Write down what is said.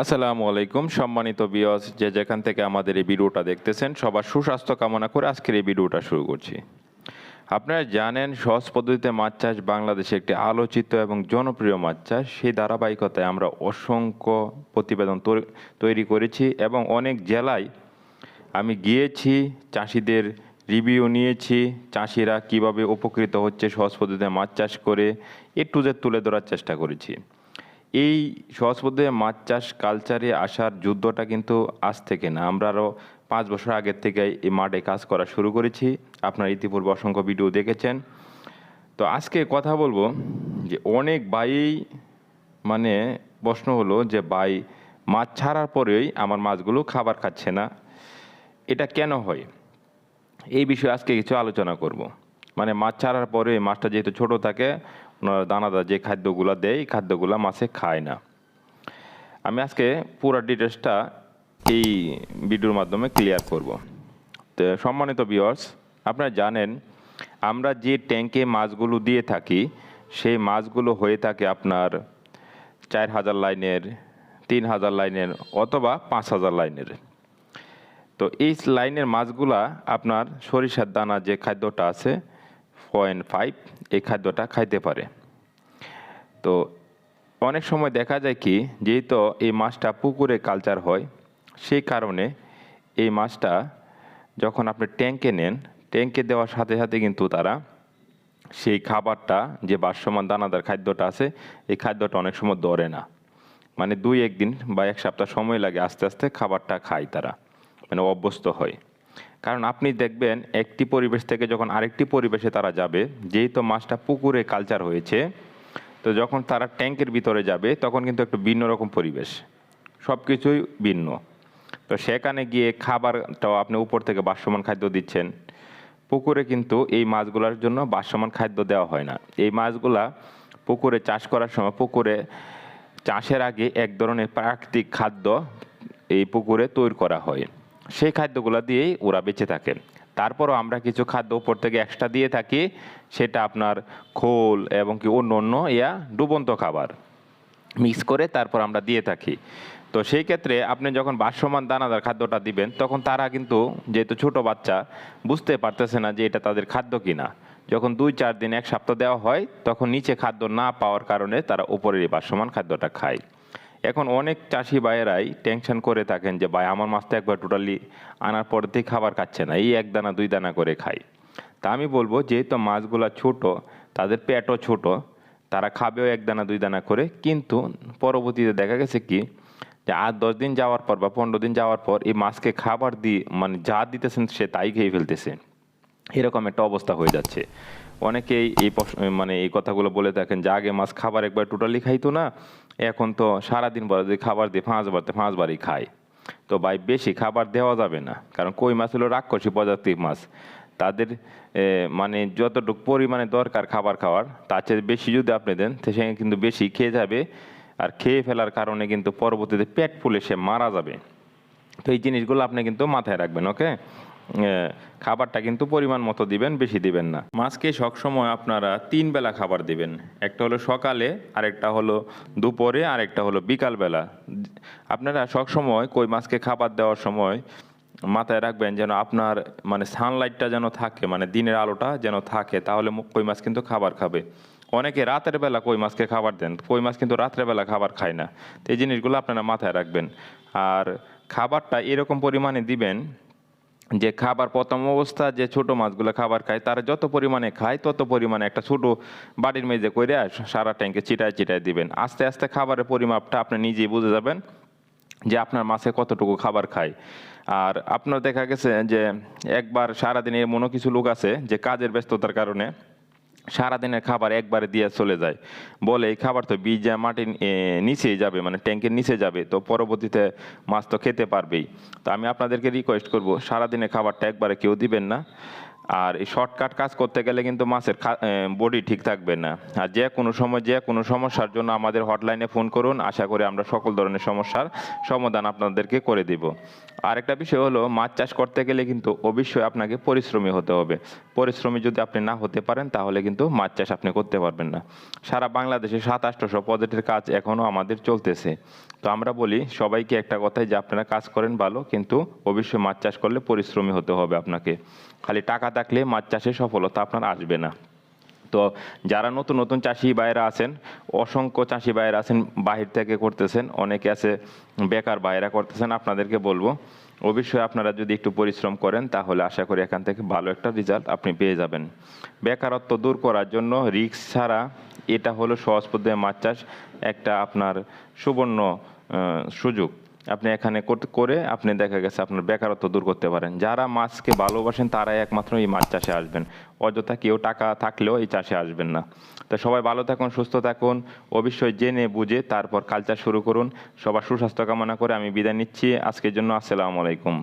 আসসালামু আলাইকুম, সম্মানিত বিয়স যে যেখান থেকে আমাদের এই ভিডিওটা দেখতেছেন, সবার সুস্বাস্থ্য কামনা করে আজকের এই ভিডিওটা শুরু করছি। আপনারা জানেন, সহজ পদ্ধতিতে মাছ চাষ বাংলাদেশে একটি আলোচিত এবং জনপ্রিয় মাছ চাষ। সেই ধারাবাহিকতায় আমরা অসংখ্য প্রতিবেদন তৈরি করেছি এবং অনেক জেলায় আমি গিয়েছি, চাষিদের রিভিউ নিয়েছি, চাষিরা কীভাবে উপকৃত হচ্ছে সহজ পদ্ধতিতে মাছ চাষ করে, এ টু জেড তুলে ধরার চেষ্টা করেছি। এই সহজ পদ্ধতিতে মাছ চাষ কালচারে আসার যুদ্ধটা কিন্তু আজ থেকে না। আমরা আরও পাঁচ বছর আগের থেকে এই মাঠে কাজ করা শুরু করেছি। আপনারা ইতিপূর্বে অসংখ্য ভিডিও দেখেছেন। তো আজকে কথা বলব যে অনেক ভাই মানে প্রশ্ন হলো যে, ভাই, মাছ ছাড়ার পরেই আমার মাছগুলো খাবার খাচ্ছে না। এটা কেন হয়? এই বিষয়ে আজকে কিছু আলোচনা করব। মানে মাছ ছাড়ার পরে মাছটা যেহেতু ছোট থাকে দানাদার যে খাদ্যগুলো দেয়, এই খাদ্যগুলো মাছে খায় না। আমি আজকে পুরো ডিটেলসটা এই ভিডিওর মাধ্যমে ক্লিয়ার করব। তো সম্মানিত ভিউয়ার্স আপনারা জানেন, আমরা যে ট্যাঙ্কে মাছগুলো দিয়ে থাকি, সেই মাছগুলো হয়ে থাকে আপনার চার হাজার লাইনের, তিন হাজার লাইনের অথবা পাঁচ হাজার লাইনের। তো এই লাইনের মাছগুলা আপনার সরিষার দানা যে খাদ্যটা আছে পয়েন্ট ফাইভ, এই খাদ্যটা খাইতে পারে। তো অনেক সময় দেখা যায় কি, যেহেতু এই মাছটা পুকুরে কালচার হয়, সেই কারণে এই মাছটা যখন আপনি ট্যাঙ্কে নেন ট্যাঙ্কে দেওয়ার সাথে সাথে কিন্তু তারা সেই খাবারটা, যে বাসমান দানাদার খাদ্যটা আছে, এই খাদ্যটা অনেক সময় ধরে না। মানে দুই একদিন বা এক সপ্তাহ সময় লাগে আস্তে আস্তে খাবারটা খায় তারা মানে অভ্যস্ত হয়। কারণ আপনি দেখবেন একটি পরিবেশ থেকে যখন আরেকটি পরিবেশে তারা যাবে যেহেতু মাছটা পুকুরে কালচার হয়েছে, তো যখন তারা ট্যাঙ্কের ভিতরে যাবে, তখন কিন্তু একটু ভিন্ন রকম পরিবেশ। সব কিছুই ভিন্ন। তো সেখানে গিয়ে খাবারটাও আপনি উপর থেকে বাসমান খাদ্য দিচ্ছেন। পুকুরে কিন্তু এই মাছগুলোর জন্য বাসমান খাদ্য দেওয়া হয় না। এই মাছগুলা পুকুরে চাষ করার সময় পুকুরে চাষের আগে এক ধরনের প্রাকৃতিক খাদ্য এই পুকুরে তৈরি করা হয়। সেই খাদ্যগুলো দিয়েই ওরা বেঁচে থাকে। তারপরও আমরা কিছু খাদ্য উপর থেকে এক্সট্রা দিয়ে থাকি, সেটা আপনার খোল এবং কি অন্য অন্য ইয়া ডুবন্ত খাবার। মিক্স করে তারপর আমরা দিয়ে থাকি। তো সেই ক্ষেত্রে আপনি যখন বাসমান দানাদার খাদ্যটা দিবেন, তখন তারা কিন্তু যেহেতু ছোট বাচ্চা, বুঝতে পারতেছে না যে এটা তাদের খাদ্য কিনা। যখন দুই চার দিন এক সপ্তাহ দেওয়া হয়, তখন নিচে খাদ্য না পাওয়ার কারণে তারা উপরের বাসমান খাদ্যটা খায়। এখন অনেক চাষি ভাইয়েরাই টেনশন করে থাকেন যে, ভাই, আমার মাছটা একবার টোটালি আনার পর থেকে খাবার খাচ্ছে না, এই এক দানা, দুই দানা করে খায় তা আমি বলব, যেহেতু মাছগুলো ছোট, তাদের পেটও ছোট, তারা খাবেও এক দানা, দুই দানা করে। কিন্তু পরবর্তীতে দেখা গেছে কি, যে আট দশ দিন যাওয়ার পর বা পনেরো দিন যাওয়ার পর এই মাছকে খাবার দিয়ে মানে যা দিতেছেন সে তাই খেয়ে ফেলতেছে। এরকম একটা অবস্থা হয়ে যাচ্ছে। অনেকেই এই মানে এই কথাগুলো বলে থাকেন যে আগে মাছ খাবার একবার টোটালি খাইতো না, এখন তো সারাদিন পরে যদি খাবার দিয়ে পাঁচবার তো পাঁচবারই খায়। তো ভাই, বেশি খাবার দেওয়া যাবে না, কারণ কই মাছ হলো রাক্ষসী প্রজাতির মাছ। তাদের মানে যতটুকু পরিমাণে দরকার খাবার খাওয়ার, তার চেয়ে বেশি যদি আপনি দেন সে কিন্তু বেশি খেয়ে যাবে, আর খেয়ে ফেলার কারণে কিন্তু পরবর্তীতে পেট ফুলে সে মারা যাবে। তো এই জিনিসগুলো আপনি কিন্তু মাথায় রাখবেন, ওকে? খাবারটা কিন্তু পরিমাণ মতো দিবেন, বেশি দিবেন না। মাছকে সবসময় আপনারা তিন বেলা খাবার দিবেন। একটা হলো সকালে, আরেকটা হলো দুপুরে, আরেকটা হলো বিকালবেলা। আপনারা সবসময় কই মাছকে খাবার দেওয়ার সময় মাথায় রাখবেন যেন আপনার মানে সানলাইটটা যেন থাকে মানে দিনের আলোটা যেন থাকে, তাহলে কই মাছ কিন্তু খাবার খাবে। অনেকে রাতের বেলা কই মাছকে খাবার দেন, কই মাছ কিন্তু রাত্রের বেলা খাবার খায় না। তো এই জিনিসগুলো আপনারা মাথায় রাখবেন। আর খাবারটা এরকম পরিমাণে দিবেন যে খাবার প্রথম অবস্থা, যে ছোট মাছগুলো খাবার খায়, তারা যত পরিমাণে খায়, তত পরিমাণে একটা ছোট বাড়ির মেঝে করে সারা ট্যাঙ্কে চিটায় চিটায় দিবেন। আস্তে আস্তে খাবারের পরিমাপটা আপনি নিজেই বুঝে যাবেন যে আপনার মাছে কতটুকু খাবার খায়। আর আপনার দেখা গেছে যে একবার সারাদিনে এমনও কিছু লোক আছে যে কাজের ব্যস্ততার কারণে সারাদিনের খাবার একবারে দিয়ে চলে যায়। বলে, এই খাবার তো বীজ মাটির নিচে নিচেই যাবে মানে ট্যাঙ্কের নিচে যাবে, তো পরবর্তীতে মাছ তো খেতে পারবেই। তো আমি আপনাদেরকে রিকোয়েস্ট করব, সারাদিনের খাবারটা একবারে কেউ দিবেন না। আর এই শর্টকাট কাজ করতে গেলে কিন্তু মাছের বডি ঠিক থাকবে না। আর যে কোনো সময়, যে কোনো সমস্যার জন্য আমাদের হটলাইনে ফোন করুন, আশা করি আমরা সকল ধরনের সমস্যার সমাধান আপনাদেরকে করে দিব। আরেকটা বিষয় হলো, মাছ চাষ করতে গেলে কিন্তু অবশ্যই আপনাকে পরিশ্রমী হতে হবে। পরিশ্রমী যদি আপনি না হতে পারেন, তাহলে কিন্তু মাছ চাষ আপনি করতে পারবেন না। সারা বাংলাদেশে সাত আটশোশো পদের কাজ এখনও আমাদের চলতেছে। তো আমরা বলি, সবাইকে একটা কথাই যে আপনারা কাজ করেন ভালো, কিন্তু অবশ্যই মাছ চাষ করলে পরিশ্রমী হতে হবে আপনাকে। খালি টাকা থাকলে মাছ চাষে সফলতা আপনার আসবে না। তো যারা নতুন নতুন চাষি ভাইয়েরা আছেন, অসংখ্য চাষি ভাইয়েরা আছেন, বাহির থেকে করতেছেন, অনেকে আছে বেকার ভাইয়েরা করতেছেন, আপনাদেরকে বলব, অবশ্যই আপনারা যদি একটু পরিশ্রম করেন, তাহলে আশা করি এখান থেকে ভালো একটা রেজাল্ট আপনি পেয়ে যাবেন। বেকারত্ব দূর করার জন্য রিক্স ছাড়া এটা হলো সহজ পদ্ধতি মাছ চাষ একটা আপনার সুবর্ণ সুযোগ। আপনি এখানে করে আপনি দেখা গেছে আপনার বেকারত্ব দূর করতে পারেন। যারা মাছকে ভালোবাসেন, তারাই একমাত্র এই মাছ চাষে আসবেন। অযথা কেউ টাকা থাকলেও এই চাষে আসবেন না। তো সবাই ভালো থাকুন, সুস্থ থাকুন, অবশ্যই জেনে বুঝে তারপর কালচার শুরু করুন। সবার সুস্বাস্থ্য কামনা করে আমি বিদায় নিচ্ছি। আজকের জন্য আসসালামু আলাইকুম।